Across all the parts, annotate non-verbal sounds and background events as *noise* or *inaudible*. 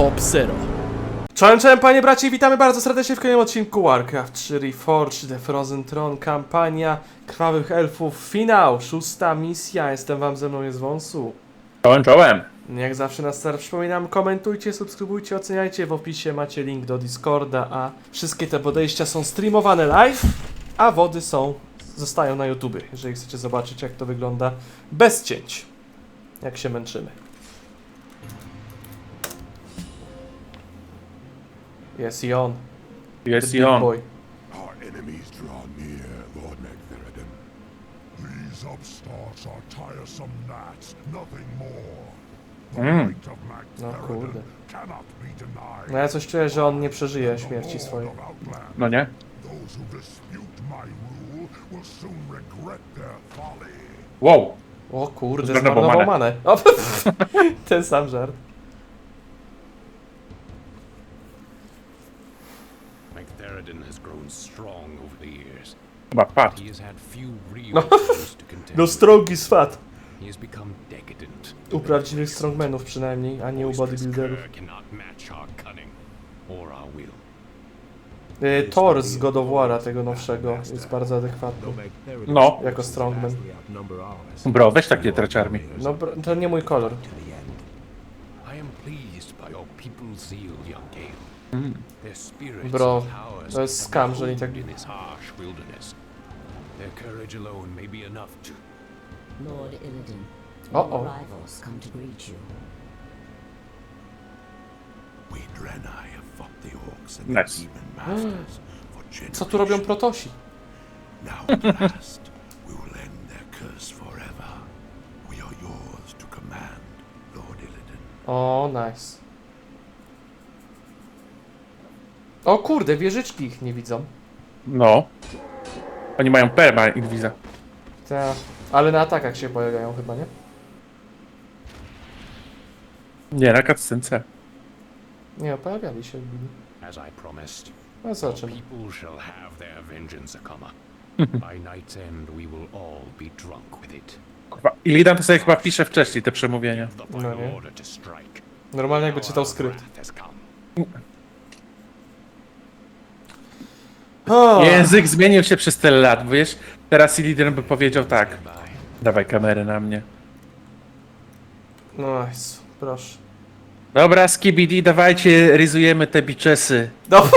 Top Zero. Czołem, czołem panie bracie witamy bardzo serdecznie w kolejnym odcinku Warcraft 3 Reforged The Frozen Throne kampania Krwawych Elfów finał, szósta misja, jestem wam ze mną jest wąsu. Czołem, czołem. Jak zawsze na start przypominam, komentujcie, subskrybujcie, oceniajcie, w opisie macie link do Discorda, a wszystkie te podejścia są streamowane live, a wody są, zostają na YouTube, jeżeli chcecie zobaczyć jak to wygląda bez cięć, jak się męczymy. Jest i on, Jest the i big on. boy. Our enemies draw near, Lord Megtheridon. These upstarts are tiresome gnats, nothing more. The Mm. might of No kurde. cannot be denied. No ja coś czuję, że on nie przeżyje The śmierci Lord swojej. of Outland, No nie? Those who dispute my rule will soon regret their folly. Wow. O kurde, Zmarnował zmarnował manę. manę. *laughs* O, *laughs* ten sam żart. Magtheridon has grown strong over the years. Chyba padł. He has had few real No. foes to contend No with. strongi swat. He has become decadent. U prawdziwych strongmenów przynajmniej, a nie u Boisterous bodybuilderów. cannot match our cunning or our will. Y, Thor z God of War'a tego nowszego jest bardzo adekwatny. No. Jako strongman. Bro, weź takie treczarmi. No br- to nie mój kolor. Your people's zeal, young Gale. Hmm. Their spirits Bro, and powers to jest have scam, że oni tak- in this harsh wilderness. Their courage alone may be enough to Lord Illidan, Uh-oh. your arrivals come to greet you. We Draenei have fought the orcs and Nice. the demon masters for generations. Co tu robią protosi? Now at last, we will end their curse forever. We are yours to command, Lord Illidan. O, nice. O kurde, wieżyczki ich nie widzą. No. Oni mają perma Inwiza. Ta. Ale na atakach się pojawiają chyba, nie? Nie, na cutscence. Nie, pojawiali się. As I promised, No czym? people shall have their vengeance, Akama. By night's end, we will all be drunk with it. Kurwa. Illidan to sobie chyba pisze wcześniej te przemówienia. The No nie. order to strike. Normalnie jakby czytał Our skrypt. wrath has come. O, Język zmienił się przez tyle lat, wiesz? Teraz Illidan by powiedział tak. Dawaj kamerę na mnie. Nice, proszę. Dobra, Skibidi, dawajcie, ryzujemy te biczesy. No, *laughs*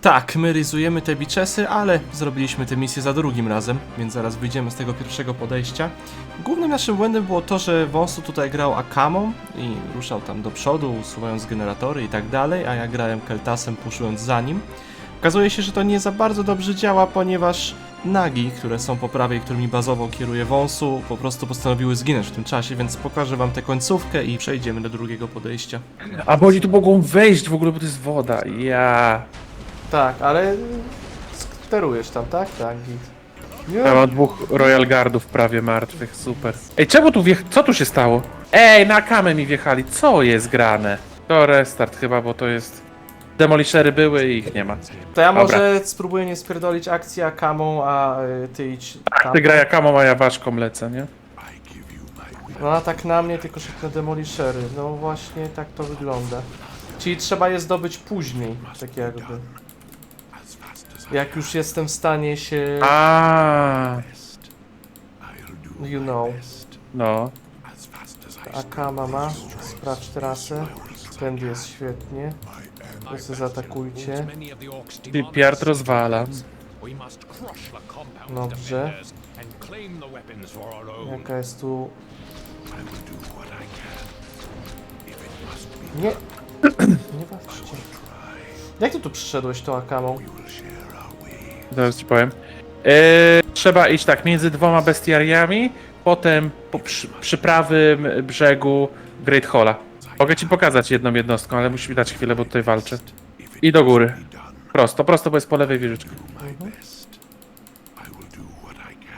Tak, my ryzujemy te biczesy, ale zrobiliśmy tę misję za drugim razem, więc zaraz wyjdziemy z tego pierwszego podejścia. Głównym naszym błędem było to, że Wąsu tutaj grał Akamą i ruszał tam do przodu, usuwając generatory i tak dalej, a ja grałem Keltasem, puszując za nim. Okazuje się, że to nie za bardzo dobrze działa, ponieważ nagi, które są po prawej, którymi bazowo kieruje Wąsu, po prostu postanowiły zginąć w tym czasie, więc pokażę wam tę końcówkę i przejdziemy do drugiego podejścia. A bo oni tu mogą wejść w ogóle, bo to jest woda. Ja. Tak, ale sterujesz tam, tak? Tak, git. Ja mam dwóch Royal Guardów prawie martwych, super. Ej, czemu tu wjech... Co tu się stało? Ej, na kamę mi wjechali, co jest grane? To restart chyba, bo to jest... Demolishery były i ich nie ma. to ja Dobra. może spróbuję nie spierdolić akcji Akamą, a y, ty idź tam. Ty graj kamą, a ja ważką lecę, nie? No atak na mnie, tylko szybko demolishery. No właśnie tak to wygląda. Czyli trzeba je zdobyć później, tak jakby. Jak już jestem w stanie się... A, You know. no. Akama ma, sprawdź trasę. Tędy jest świetnie. Wszyscy zaatakujcie. Ty piard rozwala. Dobrze. Jaka jest tu... Nie... Nie walczcie. Jak ty tu przyszedłeś tą Akamą? Zaraz ci powiem. E, trzeba iść tak, między dwoma bestiariami, potem po przy, przy prawym brzegu Great Halla. Mogę ci pokazać jedną jednostką, ale musisz mi dać chwilę, bo tutaj walczę. I do góry. Prosto, prosto, bo jest po lewej wieżyczce.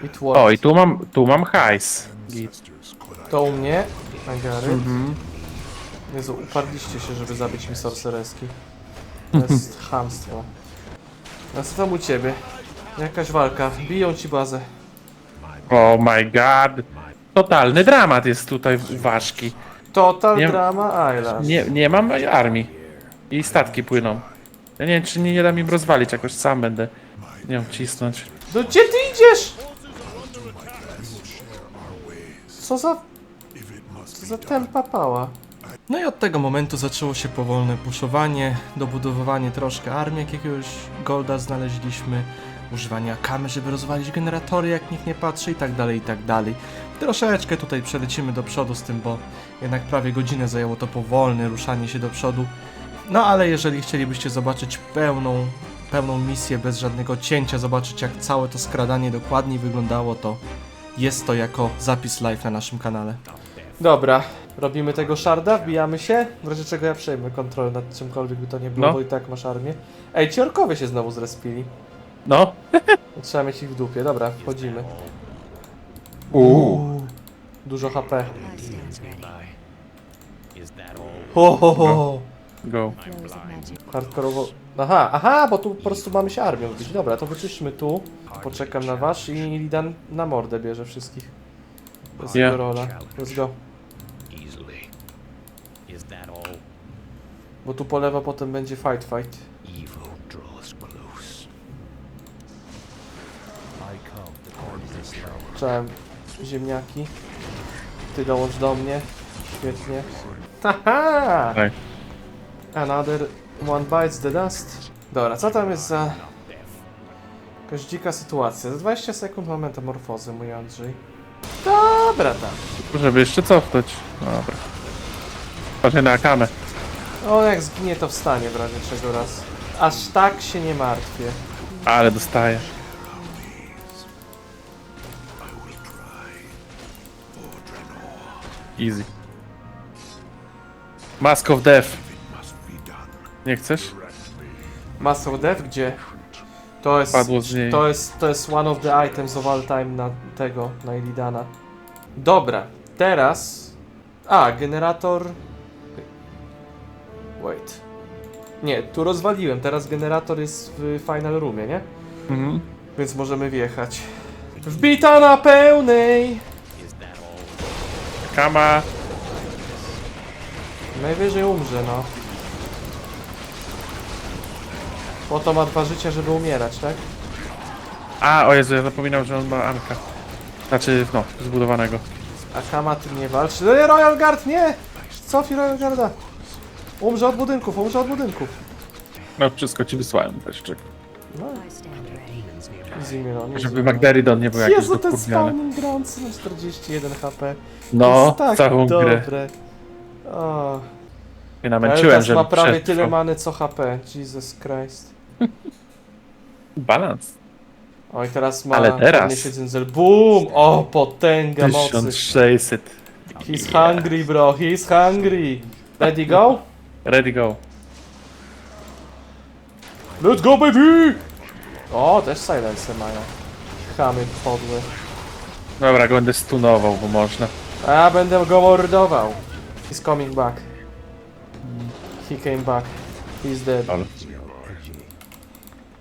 I worked. O, i tu mam, tu mam hajs. Git. To u mnie, Agary. Jezu, uparliście się, żeby zabić mi sorcereski. *laughs* To jest chamstwo. A co tam u ciebie? Jakaś walka. Biją ci bazę. Oh my god. Totalny dramat jest tutaj Ważki. Total Nie- Drama Island. Nie, nie mam armii. I statki płyną. Ja nie wiem, czy nie, nie dam im rozwalić, jakoś sam będę nie wiem, cisnąć. No gdzie ty idziesz? Co za... Co za tempa pała? No i od tego momentu zaczęło się powolne buszowanie, dobudowywanie troszkę armii, jakiegoś golda znaleźliśmy, używanie akamy, żeby rozwalić generatory, jak nikt nie patrzy i tak dalej, i tak dalej. Troszeczkę tutaj przelecimy do przodu z tym, bo jednak prawie godzinę zajęło to powolne ruszanie się do przodu. No ale jeżeli chcielibyście zobaczyć pełną, pełną misję bez żadnego cięcia, zobaczyć jak całe to skradanie dokładniej wyglądało, to jest to jako zapis live na naszym kanale. Dobra, robimy tego szarda, wbijamy się, w razie czego ja przejmę kontrolę nad czymkolwiek by to nie było, No. bo i tak masz armię. Ej, ci orkowie się znowu zrespili. No. *laughs* Trzeba mieć ich w dupie, dobra, wchodzimy. Uuu. Dużo HP. Ho, ho, ho. Go. Hardkorowo... Aha, aha, bo tu po prostu mamy się armią wbić. Dobra, to wyczyśmy tu. Poczekam na was i Lidan na mordę bierze wszystkich. To jest Ja. jego rola. Let's go. Bo tu po lewo potem będzie fight fight. Czołem ziemniaki. Ty dołącz do mnie. Świetnie. Haha! Tak. Another one bites the dust. Dobra, co tam jest za... Jakaś dzika sytuacja. Za 20 sekund mam metamorfozę, mój Andrzej. Dobra tam. Żeby jeszcze cofnąć. Dobra. Patrzę na kamę. O, jak zginie to wstanie w razie czego raz. Aż tak się nie martwię. Ale dostaję. Easy. Mask of Death. Nie chcesz? Master of Death gdzie? To jest, Padło z niej. to jest, to jest one of the items of all time na tego, na Illidana. Dobra, teraz... A, generator... Wait. Nie, tu rozwaliłem, teraz generator jest w final roomie, nie? Mhm. Więc możemy wjechać. Wbita na pełnej! Kama. Najwyżej umrze, no. Po to ma dwa życia, żeby umierać, tak? A, o Jezu, ja zapominam, że on ma Anka. Znaczy, no, zbudowanego. A Kama tym nie walczy. No nie, Royal Guard, nie! Cofnij Royal Guarda. Umrze od budynków, umrze od budynków. No, wszystko ci wysłałem też, czek. No, Easy Żeby Miron. Magderidon nie był jakiś Jezu, ten dokurwiany. spawning grounds na 41 HP. No, jest tak całą grę. dobre. O, Nie namęczyłem, Eltas że ma prawie tyle many co HP. Jesus Christ. *laughs* Balans. Oj, teraz ma Ale teraz. Dzyndzel. Boom! O, potęga mocy. 1600. He's hungry, bro. He's hungry. Ready go? Ready go. Let's go, baby! O, też silence mają. Chamy podłe. Dobra, go będę stunował, bo można. A będę go mordował. He's coming back. He came back. He's dead. Ale.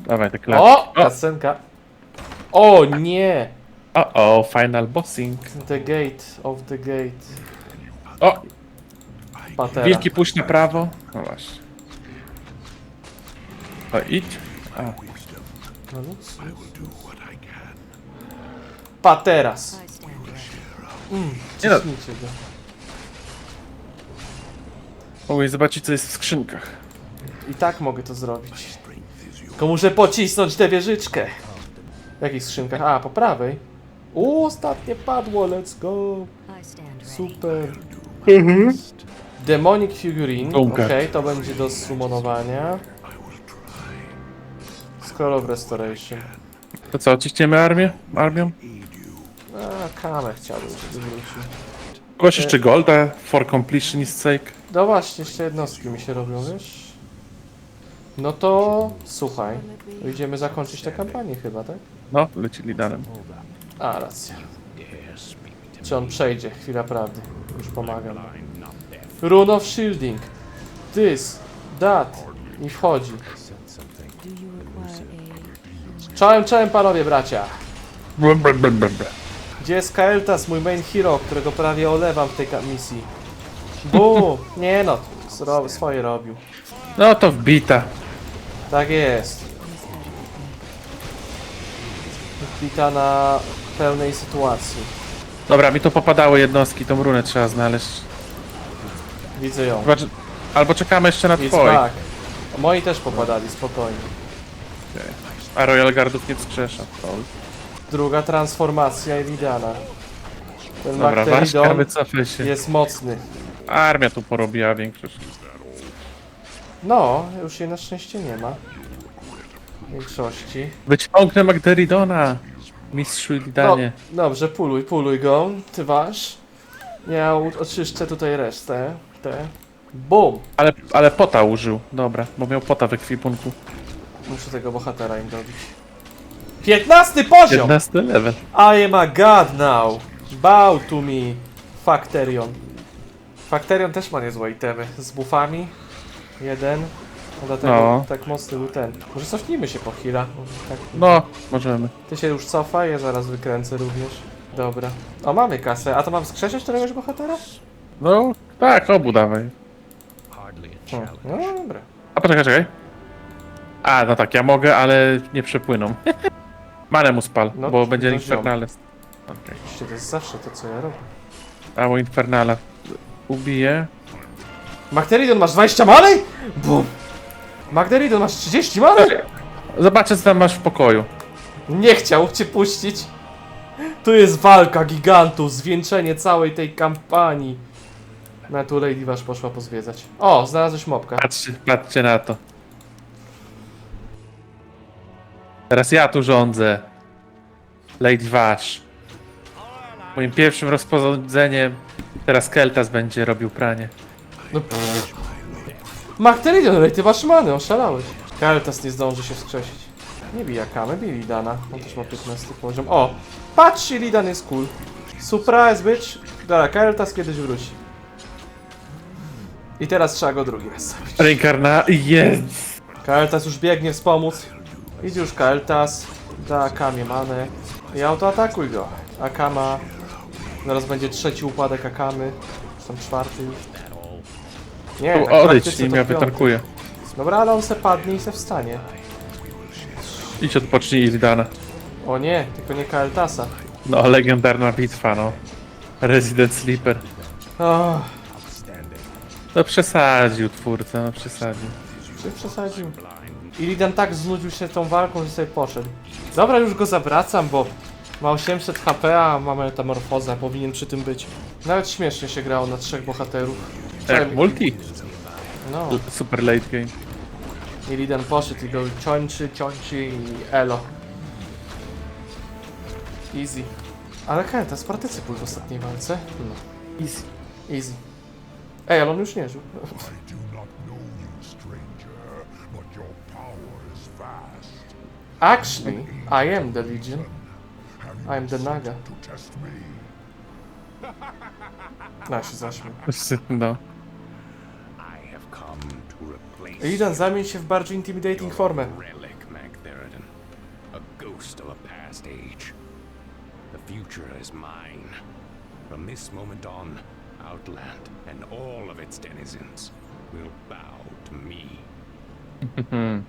Dawaj, te klapy. O! O! Kasenka. O nie! O, o, final bossing. The gate of the gate. O, Patera. wilki puść na prawo. No właśnie. O, idź. A, No nic. Pateras. I stand ready. Mm, Nie no. ciśnijcie go. mogłeś zobaczyć, co jest w skrzynkach. I tak mogę to zrobić. Tylko muszę pocisnąć tę wieżyczkę. W jakich skrzynkach? A, po prawej. U, ostatnie padło, let's go. Super. Demonic Figurine. Bunker. Okej, to będzie do sumonowania. Scroll of Restoration. To co, ciśniemy armię? Armią? A, kamę chciałbym, żeby wrócił. Kogoś jeszcze golda for completionist sake. No właśnie, jeszcze jednostki mi się robią, wiesz? No to słuchaj, idziemy zakończyć tę kampanię chyba, tak? No, lecili danem. A, racja. Czy on przejdzie? Chwila prawdy. Już pomagam. Rune of Shielding. This, that. I wchodzi. Czołem, czołem panowie, bracia. Gdzie jest Kael'thas, mój main hero, którego prawie olewam w tej ka- misji? Bu! *laughs* Nie no, zro- swoje robił. No to wbita. Tak jest. Wbita na pełnej sytuacji. Dobra, mi to popadały jednostki, tą runę trzeba znaleźć. Widzę ją. Chyba, że- Albo czekamy jeszcze na It's twoich. back. Moi też popadali, spokojnie. A Royal Guardów nie wskrzesza. Druga transformacja Eridana. Ten Dobra, wycofaj się. jest mocny. Armia tu porobiła większość. No, już jej na szczęście nie ma. W większości. Wyciągnę Magderidona! Mistrzu No, Lidanie. dobrze, puluj, puluj go, ty wasz. Ja u- oczyszczę tutaj resztę. Te. Bum! Ale, ale pota użył. Dobra, bo miał pota w ekwipunku. Muszę tego bohatera im dobić. 15 poziom! 15 level. I am a god now. Bow to me. Facterion. Facterion też ma niezłe itemy. Z buffami. Jeden. No Dlatego No. tak mocny był ten. Może cofnijmy się po chwila. Tak. No, możemy. Ty się już cofaj, ja zaraz wykręcę również. Dobra. O, mamy kasę. A to mam skrzesić któregoś bohatera? No, tak, obu dawaj. Hardly a challenge. no dobra. A poczekaj, czekaj. A, no tak, ja mogę, ale nie przepłyną. *laughs* Manę mu spal, No, bo będzie to Infernale. Okej. Oczywiście to jest zawsze to, co ja robię. A, bo Infernala ubije. Magderidon masz 20 many? Bum! Magderidon masz 30 many? Zobaczę, co tam masz w pokoju. Nie chciał cię puścić. Tu jest walka gigantów, zwieńczenie całej tej kampanii. Na tu Lady Wash poszła pozwiedzać. O, znalazłeś mopka. Patrzcie, patrzcie na to. Teraz ja tu rządzę. Lady Wash. Moim pierwszym rozporządzeniem teraz Keltas będzie robił pranie. No, pff. Magderidon, Lady Wash many, oszalałeś. Kaltas nie zdąży się wskrzesić. Nie bij Akamy, bij Lidana. On też ma 15 poziom. O! Patrzcie, Lidan jest cool. Surprise, bitch. Dobra, Kaltas kiedyś wróci. I teraz trzeba go drugi raz zabić. Reinkarna, jest! Kael'thas już biegnie wspomóc. Idzie już Kael'thas. Da Akamie manę. I autoatakuj go. Akama. Zaraz będzie trzeci upadek Akamy. Tam czwarty już. Nie, tak w odejdź, praktyce nim to ja piąty. wytankuję. Dobra, ale on se padnie i se wstanie. Idź odpocznij Ilidana. O nie, tylko nie Kael'thasa. No, legendarna bitwa, no. Resident Sleeper. Oh, No przesadził twórca, no przesadził. czy przesadził? Illidan tak znudził się tą walką, że sobie poszedł. Dobra, już go zawracam, bo ma 800 HP, a ma metamorfozę, powinien przy tym być. Nawet śmiesznie się grało na trzech bohaterów. Przynajmniej- multi? No, Super late game. Illidan poszedł i go ciączy, ciączy i elo. Easy. Ale Keltas partycypuj w ostatniej walce. No. Easy. Easy. Ej, ale on już nie żył. Actually, I am the Legion. I am the Naga. to test me? No, się zaśmiał. *laughs* No. I have come to replace Illidan, zamień się w bardziej intimidating formę. relic Magtheridon, a ghost of a past age. The future is mine. From this moment on, Outland and all of its denizens will bow to me. *laughs* Hmm.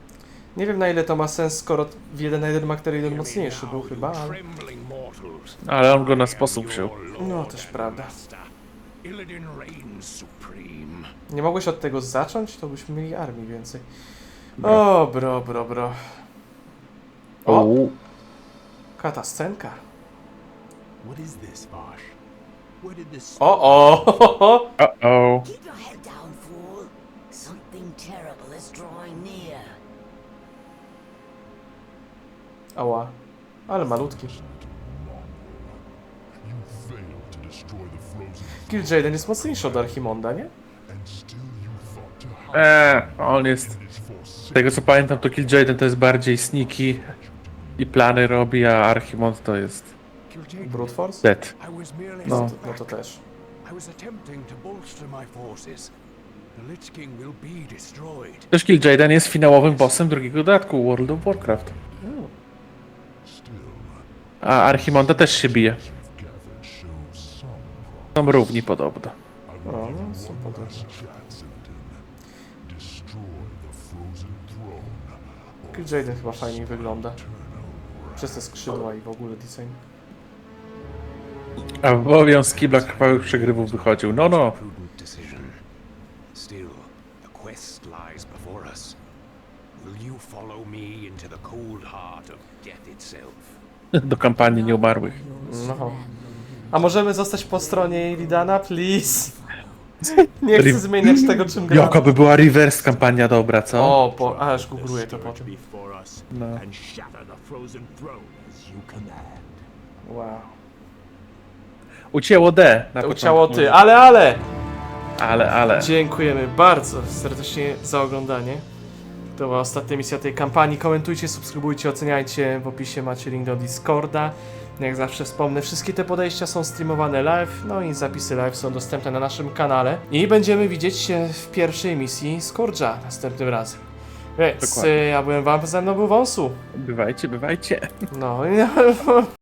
Nie wiem na ile to ma sens, skoro w 1 na 1 Macteridon mocniejszy był chyba, ale... Ale on go na sposób wziął. No, też prawda. Nie mogłeś od tego zacząć? To byśmy mieli armii więcej. O, bro, bro, bro. O, O, katascenka. O, o, ho, ho, ho. o. Keep your head down, fool. Something terrible is drawing near. Ała. Ale malutki. Kil'jaeden jest mocniejszy od Archimonda, nie? Eee, on jest... Z tego co pamiętam, to Killjaden to jest bardziej sneaky i plany robi, a Archimond to jest Brute Force? dead. No. No to, też. Też Killjaden jest finałowym bossem drugiego dodatku World of Warcraft. A Archimonda też się bije. Są równi podobno. No, są podobne. Jaden chyba fajniej wygląda. Przez te skrzydła i w ogóle design. A obowiązki dla krwawych przegrywów wychodził. No, no. Still, the quest lies before us. Will you follow me into the cold heart of death itself? *laughs* Do kampanii nieumarłych. No. A możemy zostać po stronie Ilidana, please? *laughs* Nie chcę Ri- zmieniać tego, czym gram. Jaka by była reverse kampania dobra, co? O, po, aż googluję to potem. before us No. and shatter the frozen throne as you command. Wow. Ucięło D. Na Uciało początku. ty, ale, ale! Ale, ale. Dziękujemy bardzo serdecznie za oglądanie. To była ostatnia misja tej kampanii. Komentujcie, subskrybujcie, oceniajcie. W opisie macie link do Discorda. Jak zawsze wspomnę, wszystkie te podejścia są streamowane live, no i zapisy live są dostępne na naszym kanale. I będziemy widzieć się w pierwszej misji Scourge'a następnym razem. Więc Dokładnie. y, ja byłem wam, ze mną był Wąsu. Bywajcie, bywajcie. No i *laughs*